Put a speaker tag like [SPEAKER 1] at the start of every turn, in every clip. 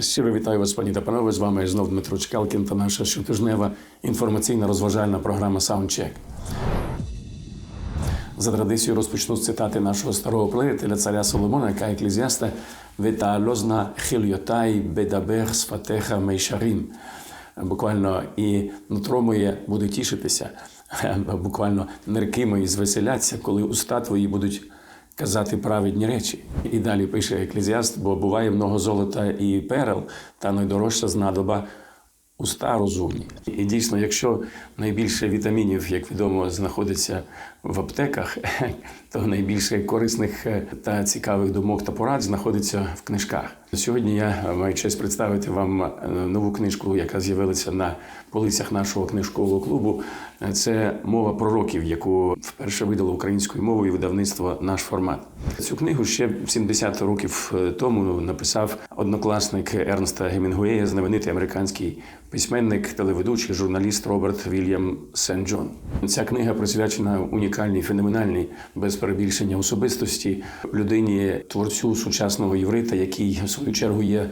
[SPEAKER 1] Щиро вітаю вас, пані та панове. З вами знов Дмитро Чкалкін та наша щотижнева інформаційна розважальна програма Саундчек. За традицією розпочну з цитати нашого старого приятеля царя Соломона, яка еклезіаста «Ветаалозна хильотай бедабех сфатеха мейшарим». Буквально і нутро моє буде тішитися, буквально нирки мої звеселяться, коли уста твої будуть казати праведні речі. І далі пише еклезіаст, бо буває много золота і перел, та найдорожча знадоба уста розумні. І дійсно, якщо найбільше вітамінів, як відомо, знаходиться в аптеках, то найбільше корисних та цікавих думок та порад знаходиться в книжках. Сьогодні я маю честь представити вам нову книжку, яка з'явилася на полицях нашого книжкового клубу. Це мова пророків, яку вперше видало українською мовою видавництво наш формат. Цю книгу ще 70 років тому написав однокласник Ернста Гемінгуея, знаменитий американський письменник, телеведучий, журналіст Роберт Вільям Сен Джон. Ця книга присвячена унікальній, феноменальній, без перебільшення особистості людині творцю сучасного єврита, який в свою чергу є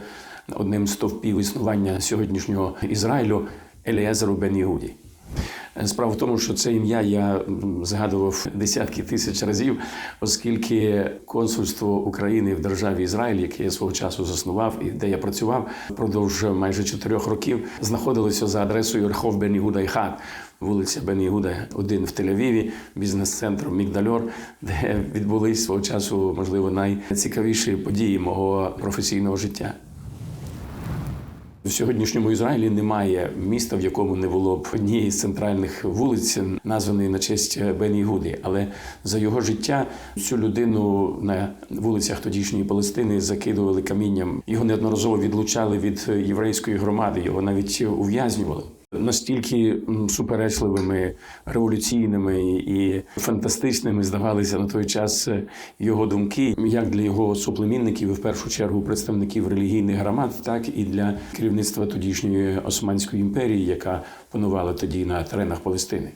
[SPEAKER 1] одним з стовпів існування сьогоднішнього Ізраїлю Еліезеру Бен Іуді. Справа в тому, що це ім'я я згадував десятки тисяч разів, оскільки консульство України в державі Ізраїль, яке я свого часу заснував і де я працював впродовж майже чотирьох років, знаходилося за адресою Рхов Бен Ігуда і Хат, вулиця Бен Ігуда, 1 в Тель-Авіві, бізнес-центр Мігдальор, де відбулись свого часу, можливо, найцікавіші події мого професійного життя. В сьогоднішньому Ізраїлі немає міста, в якому не було б однієї з центральних вулиць, названої на честь Бені Гуди. Але за його життя цю людину на вулицях тодішньої Палестини закидували камінням. Його неодноразово відлучали від єврейської громади, його навіть ув'язнювали. Настільки суперечливими, революційними і фантастичними здавалися на той час його думки, як для його суплемінників, і в першу чергу представників релігійних громад, так і для керівництва тодішньої Османської імперії, яка панувала тоді на теренах Палестини.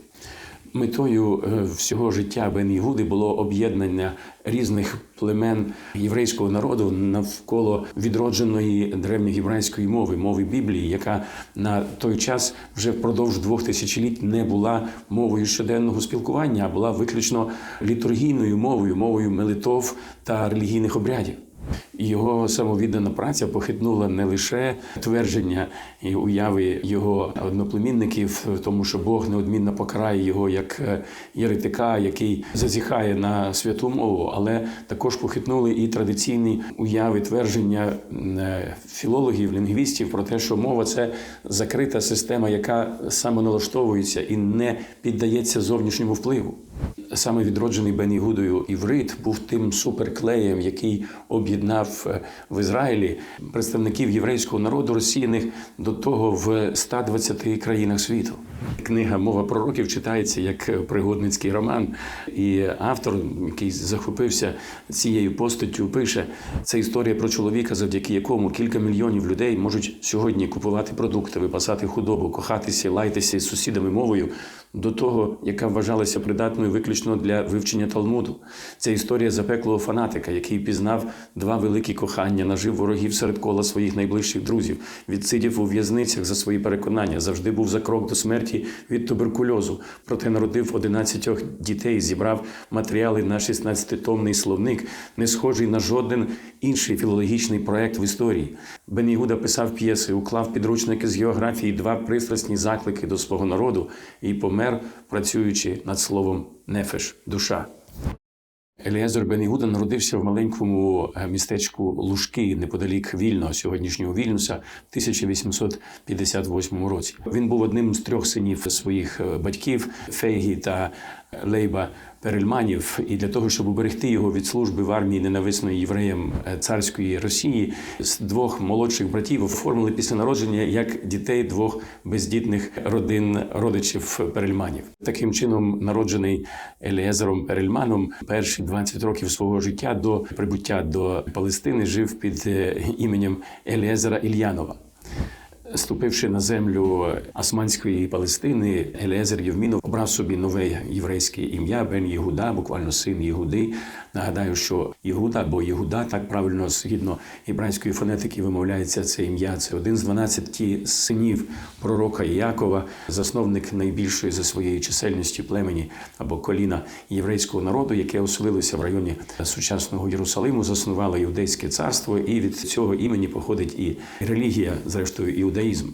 [SPEAKER 1] Метою всього життя Бен Ігуди було об'єднання різних племен єврейського народу навколо відродженої древньоєврейської мови, мови Біблії, яка на той час вже впродовж двох тисячоліть не була мовою щоденного спілкування, а була виключно літургійною мовою, мовою молитов та релігійних обрядів. Його самовіддана праця похитнула не лише твердження і уяви його одноплемінників, тому що Бог неодмінно покарає його як єретика, який зазіхає на святу мову, але також похитнули і традиційні уяви твердження філологів, лінгвістів про те, що мова це закрита система, яка самоналаштовується і не піддається зовнішньому впливу. Саме відроджений Бен Ігудою іврит був тим суперклеєм, який об'єднав в Ізраїлі представників єврейського народу, розсіяних до того в 120 країнах світу. Книга Мова пророків читається як пригодницький роман, і автор, який захопився цією постаттю, пише це історія про чоловіка, завдяки якому кілька мільйонів людей можуть сьогодні купувати продукти, випасати худобу, кохатися, лайтеся з сусідами мовою до того, яка вважалася придатною виключно для вивчення Талмуду. Це історія запеклого фанатика, який пізнав два великі кохання, нажив ворогів серед кола своїх найближчих друзів, відсидів у в'язницях за свої переконання, завжди був за крок до смерті від туберкульозу. Проте народив 11 дітей, зібрав матеріали на 16-томний словник, не схожий на жоден інший філологічний проект в історії. Бен Ігуда писав п'єси, уклав підручники з географії, два пристрасні заклики до свого народу і помер, працюючи над словом нефеш душа. Еліезер Бен Ігуда народився в маленькому містечку Лужки неподалік Вільного, сьогоднішнього Вільнюса, в 1858 році. Він був одним з трьох синів своїх батьків Фейгі та Лейба Перельманів. І для того, щоб уберегти його від служби в армії ненависної євреям царської Росії, з двох молодших братів оформили після народження як дітей двох бездітних родин родичів Перельманів. Таким чином, народжений Еліезером Перельманом, перші 20 років свого життя до прибуття до Палестини жив під іменем Еліезера Ільянова. Ступивши на землю Османської Палестини, Елезер Євмінов обрав собі нове єврейське ім'я Бен Єгуда, буквально син Єгуди. Нагадаю, що Єгуда або Єгуда, так правильно згідно єбрайської фонетики вимовляється це ім'я. Це один з 12 синів пророка Якова, засновник найбільшої за своєю чисельністю племені або коліна єврейського народу, яке оселилося в районі сучасного Єрусалиму, заснувало іудейське царство, і від цього імені походить і релігія, зрештою, іудаїзм.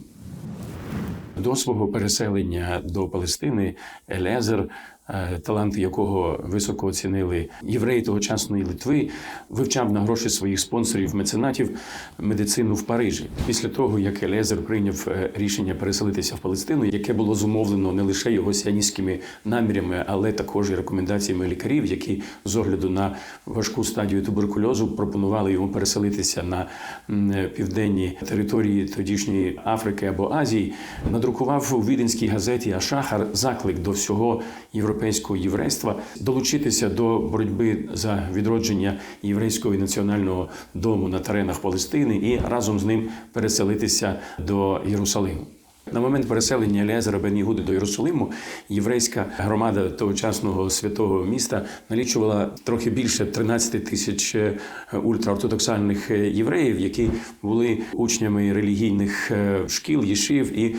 [SPEAKER 1] До свого переселення до Палестини Елезер, е, таланти якого високо оцінили євреї тогочасної Литви, вивчав на гроші своїх спонсорів меценатів медицину в Парижі. Після того, як Елезер прийняв е, рішення переселитися в Палестину, яке було зумовлено не лише його сіаністськими намірями, але також і рекомендаціями лікарів, які з огляду на важку стадію туберкульозу пропонували йому переселитися на е, південні території тодішньої Африки або Азії, надрукував у віденській газеті Ашахар заклик до всього європейського єврейства долучитися до боротьби за відродження єврейського національного дому на теренах Палестини і разом з ним переселитися до Єрусалиму. На момент переселення Еліазера бен Ігуди до Єрусалиму єврейська громада тогочасного святого міста налічувала трохи більше 13 тисяч е, ультраортодоксальних е, євреїв, які були учнями релігійних е, шкіл, єшив і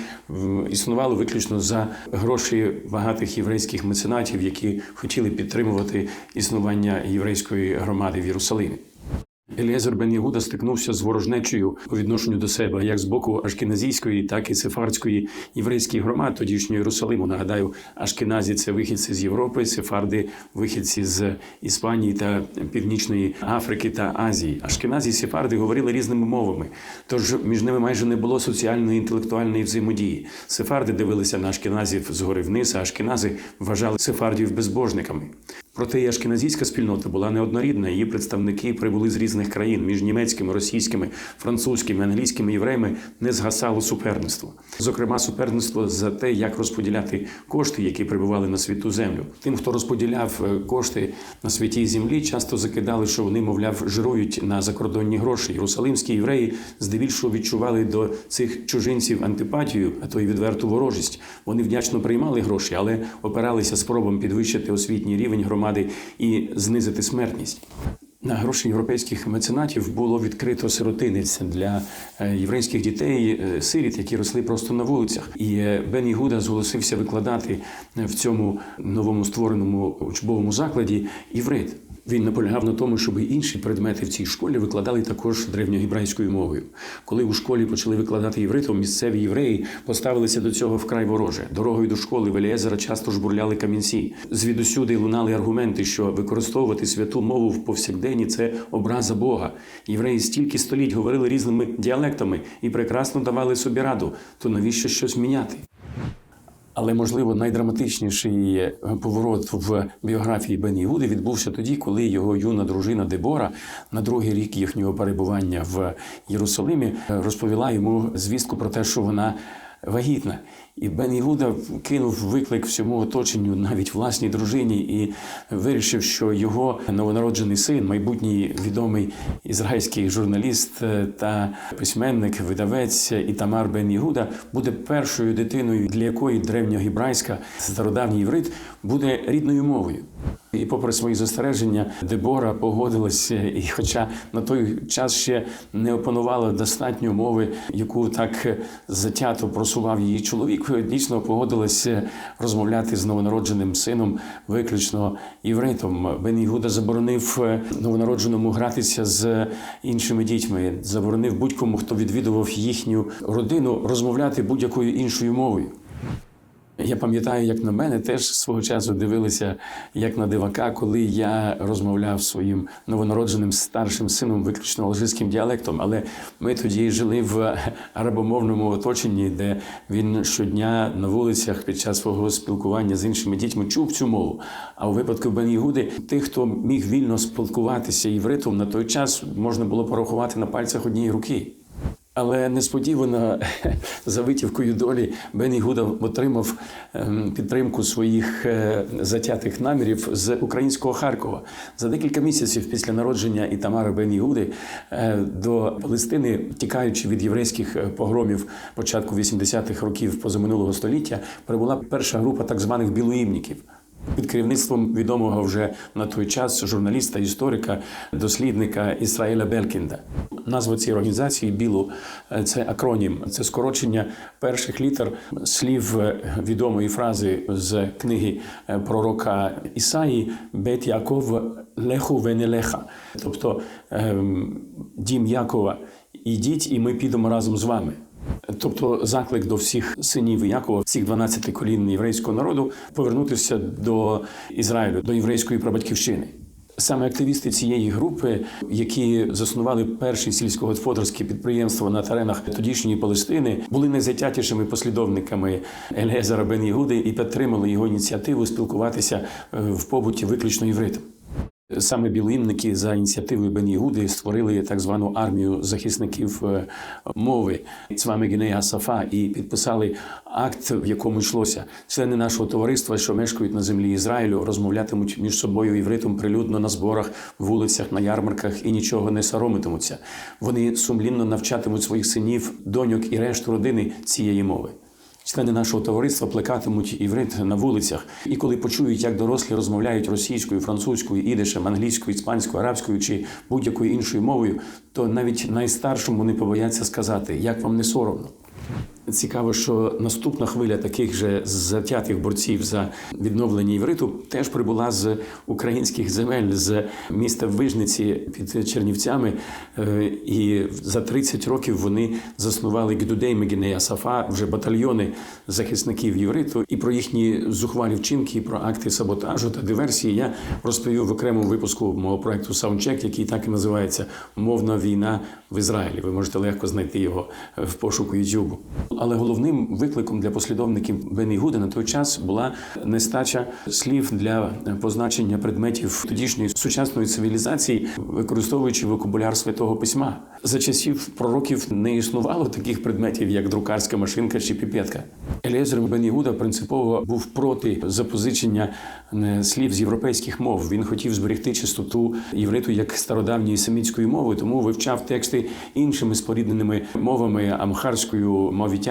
[SPEAKER 1] існували виключно за гроші багатих єврейських меценатів, які хотіли підтримувати існування єврейської громади в Єрусалимі. Еліезер бен Єгуда стикнувся з ворожнечею по відношенню до себе, як з боку ашкеназійської, так і сефардської єврейських громад тодішнього Єрусалиму. Нагадаю, ашкеназі це вихідці з Європи, сефарди вихідці з Іспанії та Північної Африки та Азії. Ашкеназі і сефарди говорили різними мовами, тож між ними майже не було соціальної інтелектуальної взаємодії. Сефарди дивилися на ашкеназів згори вниз, а ашкенази вважали сефардів безбожниками. Проте і ашкеназійська спільнота була неоднорідна. Її представники прибули з різних країн між німецькими, російськими, французькими, англійськими євреями не згасало суперництво. Зокрема, суперництво за те, як розподіляти кошти, які прибували на світу землю. Тим, хто розподіляв е, кошти на святій землі, часто закидали, що вони, мовляв, жирують на закордонні гроші. Єрусалимські євреї здебільшого відчували до цих чужинців антипатію, а то й відверту ворожість. Вони вдячно приймали гроші, але опиралися спробам підвищити освітній рівень громади і знизити смертність. На гроші європейських меценатів було відкрито сиротинець для е, єврейських дітей, е, сиріт, які росли просто на вулицях. І Бені Бен Ігуда зголосився викладати в цьому новому створеному учбовому закладі іврит. Він наполягав на тому, щоб інші предмети в цій школі викладали також древньогібрайською мовою. Коли у школі почали викладати євритом, місцеві євреї поставилися до цього вкрай вороже. Дорогою до школи в Елієзера часто жбурляли камінці. Звідусюди лунали аргументи, що використовувати святу мову в повсякденні це образа Бога. Євреї стільки століть говорили різними діалектами і прекрасно давали собі раду. То навіщо щось міняти? Але можливо найдраматичніший поворот в біографії Бені Гуди відбувся тоді, коли його юна дружина Дебора на другий рік їхнього перебування в Єрусалимі розповіла йому звістку про те, що вона вагітна. І Бен Ігуда кинув виклик всьому оточенню, навіть власній дружині, і вирішив, що його новонароджений син, майбутній відомий ізраїльський журналіст е, та письменник, видавець Ітамар Бен Ігуда буде першою дитиною, для якої древньогібрайська стародавній єврит буде рідною мовою. І, попри свої застереження, Дебора погодилася, і, хоча на той час ще не опанувала достатньо мови, яку так затято просував її чоловік, дійсно погодилася розмовляти з новонародженим сином виключно євритом. Бен Ігуда заборонив новонародженому гратися з іншими дітьми, заборонив будь-кому, хто відвідував їхню родину, розмовляти будь-якою іншою мовою. Я пам'ятаю, як на мене теж свого часу дивилися як на дивака, коли я розмовляв своїм новонародженим старшим сином виключно алжирським діалектом. Але ми тоді жили в арабомовному оточенні, де він щодня на вулицях під час свого спілкування з іншими дітьми чув цю мову. А у випадку Бен Ігуди, тих, хто міг вільно спілкуватися євритом, на той час можна було порахувати на пальцях однієї руки. Але несподівано за витівкою долі Бен Гуда отримав ем, підтримку своїх е, затятих намірів з українського Харкова. За декілька місяців після народження Ітамара Бен Гуди е, до Палестини, тікаючи від єврейських е, погромів початку 80-х років позаминулого століття, прибула перша група так званих білоїмників. Під керівництвом відомого вже на той час журналіста, історика, дослідника Ісраїля Белкінда. Назва цієї організації Білу е, це акронім, це скорочення перших літер слів е, відомої фрази з книги е, пророка Ісаї Бет Яков Леху Венелеха, тобто ем, дім Якова, ідіть, і ми підемо разом з вами. Тобто заклик до всіх синів Якова, всіх 12 колін єврейського народу повернутися до Ізраїлю, до єврейської прабатьківщини. Саме активісти цієї групи, які заснували перші сільськогосподарські підприємства на теренах тодішньої Палестини, були найзатятішими послідовниками Елезера Бен Єгуди і підтримали його ініціативу спілкуватися е, в побуті виключно євритом. Саме білоїмники за ініціативою Бен Єгуди створили так звану армію захисників е, мови Цвами Гінея Сафа і підписали акт, в якому йшлося. Члени нашого товариства, що мешкають на землі Ізраїлю, розмовлятимуть між собою івритом прилюдно на зборах, вулицях, на ярмарках і нічого не соромитимуться. Вони сумлінно навчатимуть своїх синів, доньок і решту родини цієї мови. Члени нашого товариства плекатимуть іврит на вулицях, і коли почують, як дорослі розмовляють російською, французькою, ідишем, англійською, іспанською, арабською чи будь-якою іншою мовою, то навіть найстаршому не побояться сказати, як вам не соромно. Цікаво, що наступна хвиля таких же затятих борців за відновлення івриту теж прибула з українських земель, з міста Вижниці під Чернівцями. Е, І за 30 років вони заснували Гдудей Мегінея Сафа, вже батальйони захисників євриту. І про їхні зухвалі вчинки, про акти саботажу та диверсії я розповів в окремому випуску мого проекту Саундчек, який так і називається Мовна війна в Ізраїлі. Ви можете легко знайти його в пошуку Ютубу. Але головним викликом для послідовників Бен Ігуда на той час була нестача слів для позначення предметів тодішньої сучасної цивілізації, використовуючи вокабуляр святого письма. За часів пророків не існувало таких предметів, як друкарська машинка чи піпетка. Еліезер Бен Ігуда принципово був проти запозичення е, слів з європейських мов. Він хотів зберегти чистоту євриту як стародавньої семітської мови, тому вивчав тексти іншими спорідненими мовами амхарською, мовітянською,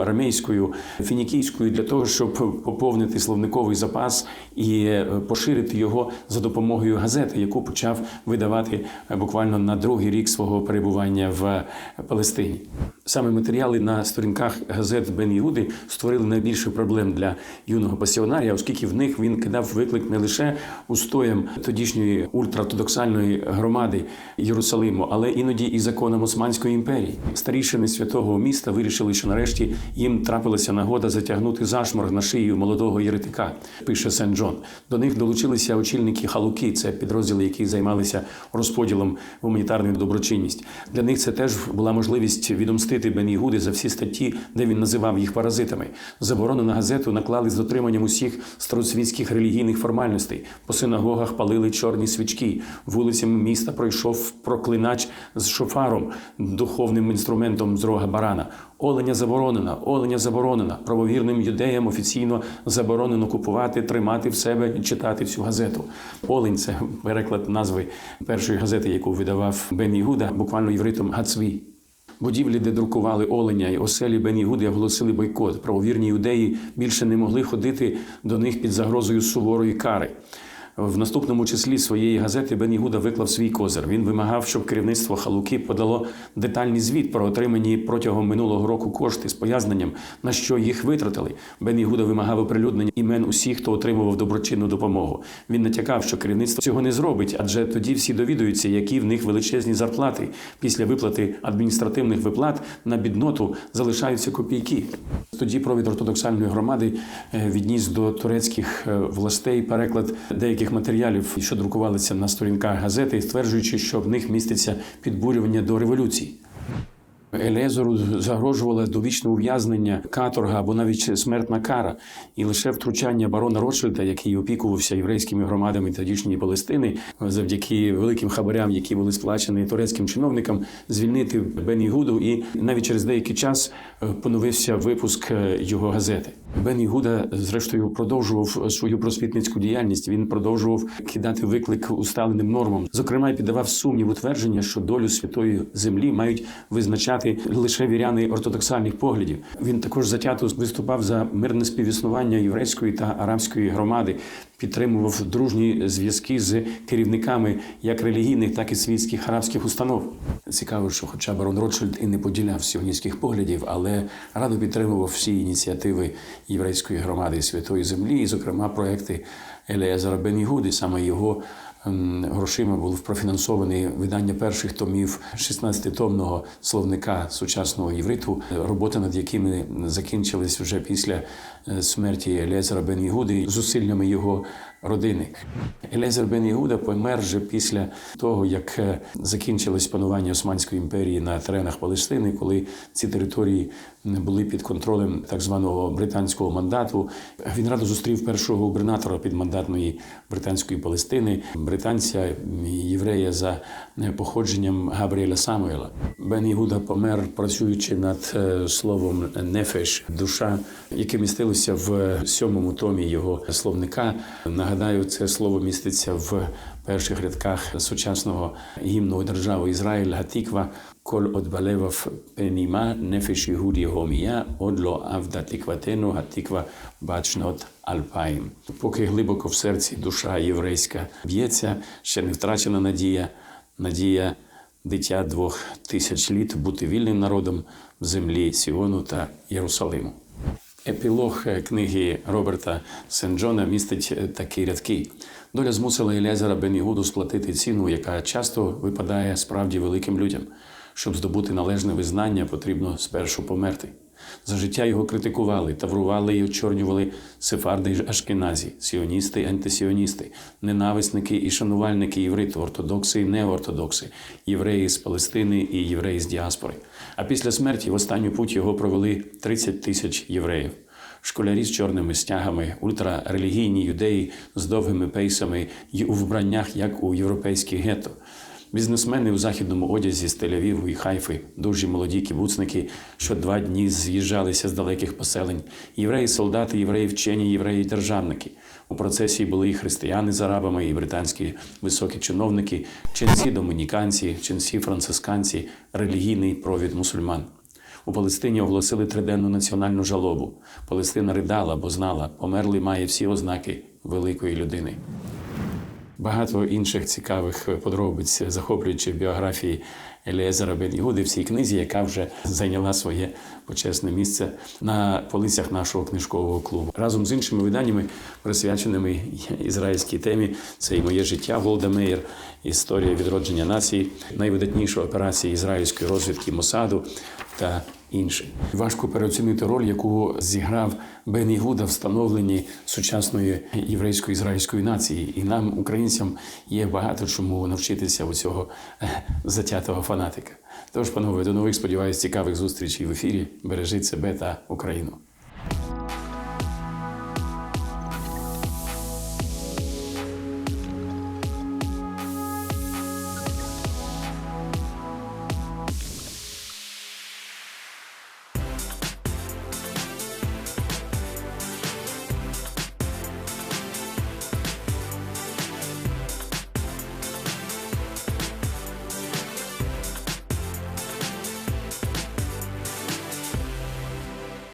[SPEAKER 1] арамейською, фінікійською для того, щоб поповнити словниковий запас і е, поширити його за допомогою газети, яку почав видавати е, буквально на другий рік свого перебування в Палестині. Саме матеріали на сторінках газет Бен Іуди створили найбільше проблем для юного пасіонарія, оскільки в них він кидав виклик не лише устоям тодішньої ультраортодоксальної громади Єрусалиму, але іноді і законам Османської імперії. Старішини святого міста вирішили, що нарешті їм трапилася нагода затягнути зашморг на шию молодого єретика, пише Сен Джон. До них долучилися очільники халуки, це підрозділи, які займалися розподілом гуманітарної доброчинність. Для них це теж була можливість відомстити Бен Ігуди за всі статті, де він називав їх паразитами. Заборону на газету наклали з дотриманням усіх старосвітських релігійних формальностей. По синагогах палили чорні свічки. Вулицями міста пройшов проклинач з шофаром, духовним інструментом з рога барана. Оленя заборонена, оленя заборонена. Правовірним юдеям офіційно заборонено купувати, тримати в себе і читати цю газету. Олень це переклад назви першої газети, яку видавав Бен Ігуда, буквально євритом Гацві. Будівлі, де друкували оленя і оселі Бенігуди, оголосили бойкот. Правовірні юдеї більше не могли ходити до них під загрозою суворої кари. В наступному числі своєї газети Бен Ігуда виклав свій козир. Він вимагав, щоб керівництво Халуки подало детальний звіт про отримані протягом минулого року кошти з поясненням, на що їх витратили. Бен Ігуда вимагав оприлюднення імен усіх, хто отримував доброчинну допомогу. Він натякав, що керівництво цього не зробить, адже тоді всі довідуються, які в них величезні зарплати. Після виплати адміністративних виплат на бідноту залишаються копійки. Тоді провід ортодоксальної громади е, відніс до турецьких е, властей переклад деяких матеріалів, що друкувалися на сторінках газети, стверджуючи, що в них міститься підбурювання до революції. Елезеру загрожувало довічне ув'язнення, каторга або навіть смертна кара. І лише втручання барона Ротшильда, який опікувався єврейськими громадами тодішньої Палестини, завдяки великим хабарям, які були сплачені турецьким чиновникам, звільнити Бен Ігуду. І навіть через деякий час е, поновився випуск е, його газети. Бен Ігуда, зрештою, продовжував свою просвітницьку діяльність. Він продовжував кидати виклик усталеним нормам. Зокрема, й піддавав сумнів у твердження, що долю святої землі мають визначати лише віряни ортодоксальних поглядів. Він також затято виступав за мирне співіснування єврейської та арабської громади, підтримував дружні зв'язки з керівниками як релігійних, так і світських арабських установ. Цікаво, що, хоча барон Ротшильд і не поділяв сіоністських поглядів, але радо підтримував всі ініціативи єврейської громади Святої Землі, і, зокрема, проекти Елеазара Бен Ігуди, саме його грошима було профінансоване видання перших томів 16-томного словника сучасного євриту, роботи над якими закінчились вже після е, смерті Лезера Бен Ігуди зусиллями його родини. Елезер Бен Ігуда помер вже після того, як е, закінчилось панування Османської імперії на теренах Палестини, коли ці території були під контролем так званого британського мандату. Він радо зустрів першого губернатора підмандатної британської Палестини, британця єврея за е, походженням Габріеля Самуела. Бен Ігуда помер, працюючи над е, словом нефеш, душа, яке містилося в сьомому томі його словника. Нагадаю, це слово міститься в перших рядках сучасного гімну держави Ізраїль Гатіква. Кол от балевав пеніма нефеш Єгуді гомія, одло авда тикватену гатіква бачнот альпаїм. Поки глибоко в серці душа єврейська б'ється, ще не втрачена надія, надія дитя двох тисяч літ бути вільним народом в землі Сіону та Єрусалиму. Епілог е, книги Роберта Сен-Джона містить е, такі рядки. Доля змусила Елязера Бен Ігуду сплатити ціну, яка часто випадає справді великим людям. Щоб здобути належне визнання, потрібно спершу померти. За життя його критикували, таврували і очорнювали сефарди й ашкеназі, сіоністи антисіоністи, ненависники і шанувальники євриту, ортодокси і неортодокси, євреї з Палестини і євреї з діаспори. А після смерті в останню путь його провели 30 тисяч євреїв. Школярі з чорними стягами, ультрарелігійні юдеї з довгими пейсами й у вбраннях, як у європейських гетто. Бізнесмени у західному одязі з Тель-Авіву і Хайфи, дуже молоді кібуцники, що два дні з'їжджалися з далеких поселень, євреї, солдати, євреї, вчені, євреї, державники. У процесії були і християни з арабами, і британські високі чиновники, ченці домініканці, ченці францисканці, релігійний провід мусульман. У Палестині оголосили триденну національну жалобу. Палестина ридала, бо знала, померлий має всі ознаки великої людини. Багато інших цікавих подробиць, захоплюючи біографії Еліезера Бен Ігуди в цій книзі, яка вже зайняла своє почесне місце на полицях нашого книжкового клубу. Разом з іншими виданнями, присвяченими ізраїльській темі, це і моє життя Голда Меєр, історія відродження нації, найвидатніші операції ізраїльської розвідки Мосаду та інші. Важко переоцінити роль, яку зіграв Бен Ігуда в становленні сучасної єврейської ізраїльської нації. І нам, українцям, є багато чому навчитися у цього е, затятого фанатика. Тож, панове, до нових сподіваюсь, цікавих зустрічей в ефірі. Бережіть себе та Україну.